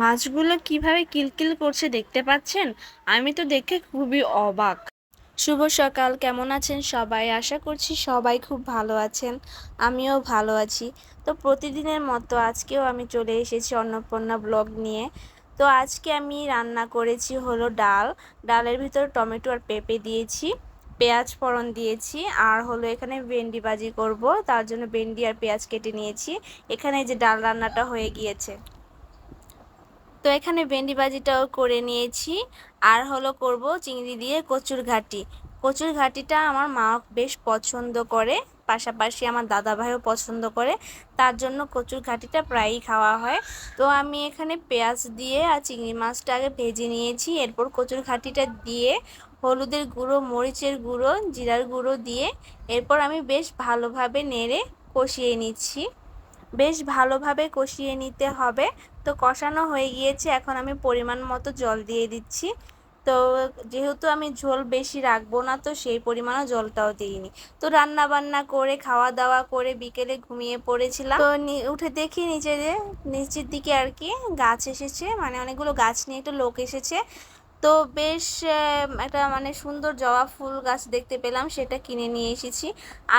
মাছগুলো কীভাবে কিলকিল করছে দেখতে পাচ্ছেন? আমি তো দেখে খুবই অবাক। শুভ সকাল, কেমন আছেন সবাই? আশা করছি সবাই খুব ভালো আছেন। আমিও ভালো আছি। তো প্রতিদিনের মতো আজকেও আমি চলে এসেছি অন্নপূর্ণা ব্লগ নিয়ে। তো আজকে আমি রান্না করেছি হলো ডাল। ডালের ভিতর টমেটো আর পেঁপে দিয়েছি, পেঁয়াজ ফোড়ন দিয়েছি, আর হলো এখানে ভেন্ডি ভাজি করব। তার জন্য ভেন্ডি আর পেঁয়াজ কেটে নিয়েছি। এখানে যে ডাল রান্নাটা হয়ে গিয়েছে। তো এখানে ভেন্ডি ভাজিটাও করে নিয়েছি। আর হলো করব চিংড়ি দিয়ে কচুর ঘাটি। কচুর ঘাটিটা আমার মা বেশ পছন্দ করে, পাশাপাশি আমার দাদা ভাইও পছন্দ করে, তার জন্য কচুর ঘাটিটা প্রায়ই খাওয়া হয়। তো আমি এখানে পেঁয়াজ দিয়ে আর চিংড়ি মাছটা আগে ভেজে নিয়েছি, এরপর কচুর ঘাটিটা দিয়ে হলুদের গুঁড়ো, মরিচের গুঁড়ো, জিরার গুঁড়ো দিয়ে, এরপর আমি বেশ ভালোভাবে নেড়ে কষিয়ে নিচ্ছি। বেশ ভালোভাবে কষিয়ে নিতে হবে। তো কষানো হয়ে গিয়েছে, এখন আমি পরিমাণ মতো জল দিয়ে দিচ্ছি। তো যেহেতু আমি ঝোল বেশি রাখব না, তো সেই পরিমাণও জলটাও দিইনি। তো রান্না বান্না করে খাওয়া দাওয়া করে বিকেলে ঘুমিয়ে পড়েছিলাম। তো উঠে দেখি নিচে যে নিচের দিকে আর কি গাছ এসেছে মানে অনেকগুলো গাছ নিয়ে একটু লোক এসেছে। তো বেশ একটা মানে সুন্দর জবা ফুল গাছ দেখতে পেলাম, সেটা কিনে নিয়ে এসেছি।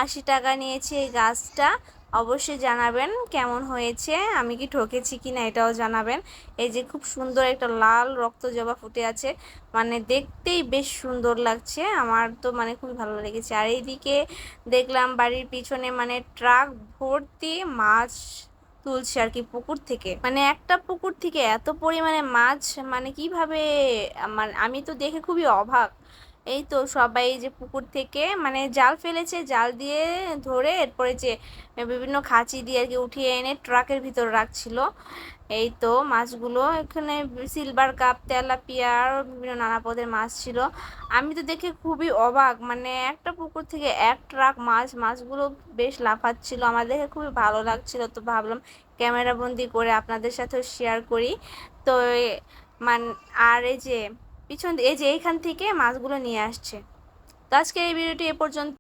আশি টাকা নিয়েছি এই গাছটা। অবশ্যই জানাবেন কেমন হয়েছে, আমি কি ঠকেছি কি না এটাও জানাবেন। এই যে খুব সুন্দর একটা লাল রক্ত জবা ফুটে আছে মানে দেখতেই বেশ সুন্দর লাগছে, আমার তো মানে খুবই ভালো লেগেছে। আর এইদিকে দেখলাম বাড়ির পিছনে মানে ট্রাক ভর্তি মাছ তুলছে আর কি পুকুর থেকে। মানে একটা পুকুর থেকে এত পরিমাণে মাছ মানে কীভাবে মানে আমি তো দেখে খুবই অবাক এই তো সবাই যে পুকুর থেকে মানে জাল ফেলেছে, জাল দিয়ে ধরে এরপরে যে বিভিন্ন খাঁচি দিয়ে আর কি উঠিয়ে এনে ট্রাকের ভিতর রাখছিল। এই তো মাছগুলো এখানে সিলভার কাপ তেলাপিয়া আর বিভিন্ন নানা পদের মাছ ছিল। আমি তো দেখে খুবই অবাক মানে একটা পুকুর থেকে এক ট্রাক মাছ, মাছগুলো বেশ লাফাচ্ছিল। আমার দেখে খুবই ভালো লাগছিল, তো ভাবলাম ক্যামেরাবন্দি করে আপনাদের সাথেও শেয়ার করি। তো মান, আর এই যে পিছন এই যে এইখান থেকে মাছগুলো নিয়ে আসছে। তো আজকের এই ভিডিওটি এ পর্যন্ত।